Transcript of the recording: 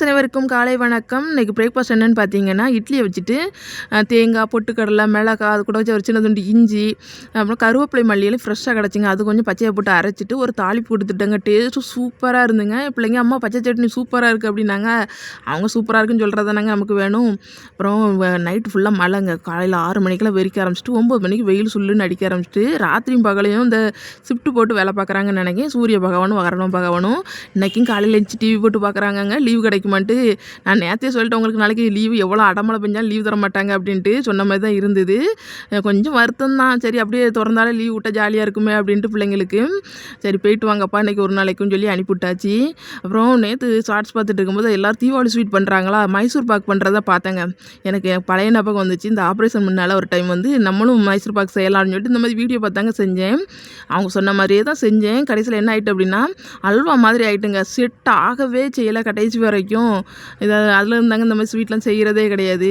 Friends அனைவருக்கும் காலை வணக்கம். இன்றைக்கி பிரேக்ஃபாஸ்ட் என்னென்னு பார்த்தீங்கன்னா இட்லியை வச்சுட்டு தேங்காய் பொட்டுக்கடலை மிளகாய் அது கூட வச்சு ஒரு சின்ன துண்டு இஞ்சி அப்புறம் கருவேப்பிலை மல்லியெல்லாம் ஃப்ரெஷ்ஷாக கிடச்சிங்க. அது கொஞ்சம் பச்சையை போட்டு அரைச்சிட்டு ஒரு தாளிப்பு கொடுத்துட்டேங்க. டேஸ்ட்டு சூப்பராக இருந்துங்க. பிள்ளைங்க அம்மா பச்சை சட்னி சூப்பராக இருக்குது அப்படின்னாங்க. அவங்க சூப்பராக இருக்குன்னு சொல்கிறதானங்க நமக்கு வேணும். அப்புறம் நைட்டு ஃபுல்லாக மழைங்க. காலையில் ஆறு மணிக்கெல்லாம் வெறிக்க ஆரம்பிச்சிட்டு ஒம்பது மணிக்கு வெயில் சுல்லுன்னு அடிக்க ஆரம்பிச்சிட்டு ராத்திரியும் பகலையும் இந்த ஷிஃப்ட் போட்டு வேலை பார்க்குறாங்கன்னு நினைக்கிறேன். சூரிய பகவானும் வரணும் பகவானும். இன்றைக்கும் காலையில் எழுந்துச்சு டிவி போட்டு பார்க்குறாங்கங்க. லீவு இருக்குமான்ட்டு நான் நேற்றே சொல்லிட்டேன் உங்களுக்கு நாளைக்கு லீவு எவ்வளோ அடமலை பெஞ்சாலும் லீவ் தர மாட்டாங்க அப்படின்ட்டு சொன்ன மாதிரி தான் இருந்தது. கொஞ்சம் வருத்தம் தான். சரி அப்படியே திறந்தாலே லீவ் விட்டால் ஜாலியாக இருக்குமே அப்படின்ட்டு பிள்ளைங்களுக்கு. சரி போயிட்டு வாங்கப்பா இன்றைக்கி ஒரு நாளைக்கும் சொல்லி அனுப்பிவிட்டாச்சு. அப்புறம் நேற்று ஷார்ட்ஸ் பார்த்துட்டு இருக்கும்போது எல்லோரும் தீபாவளி ஸ்வீட் பண்ணுறாங்களா மைசூர் பாக் பண்ணுறத பார்த்தேங்க. எனக்கு பழைய ஞாபகம் வந்துச்சு. இந்த ஆப்ரேஷன் முன்னால் ஒரு டைம் வந்து நம்மளும் மைசூர் பாக் செய்யலாம்னு சொல்லிட்டு இந்த மாதிரி வீடியோ பார்த்தாங்க செஞ்சேன். அவங்க சொன்ன மாதிரியே தான் செஞ்சேன். கடைசியில் என்ன ஆகிட்டு அப்படின்னா அல்வா மாதிரி ஆகிட்டுங்க செட் ஆகவே செய்யலை கடைசி வரைக்கும். இதை அதில் இருந்தாங்க இந்த மாதிரி ஸ்வீட்லாம் செய்கிறதே கிடையாது.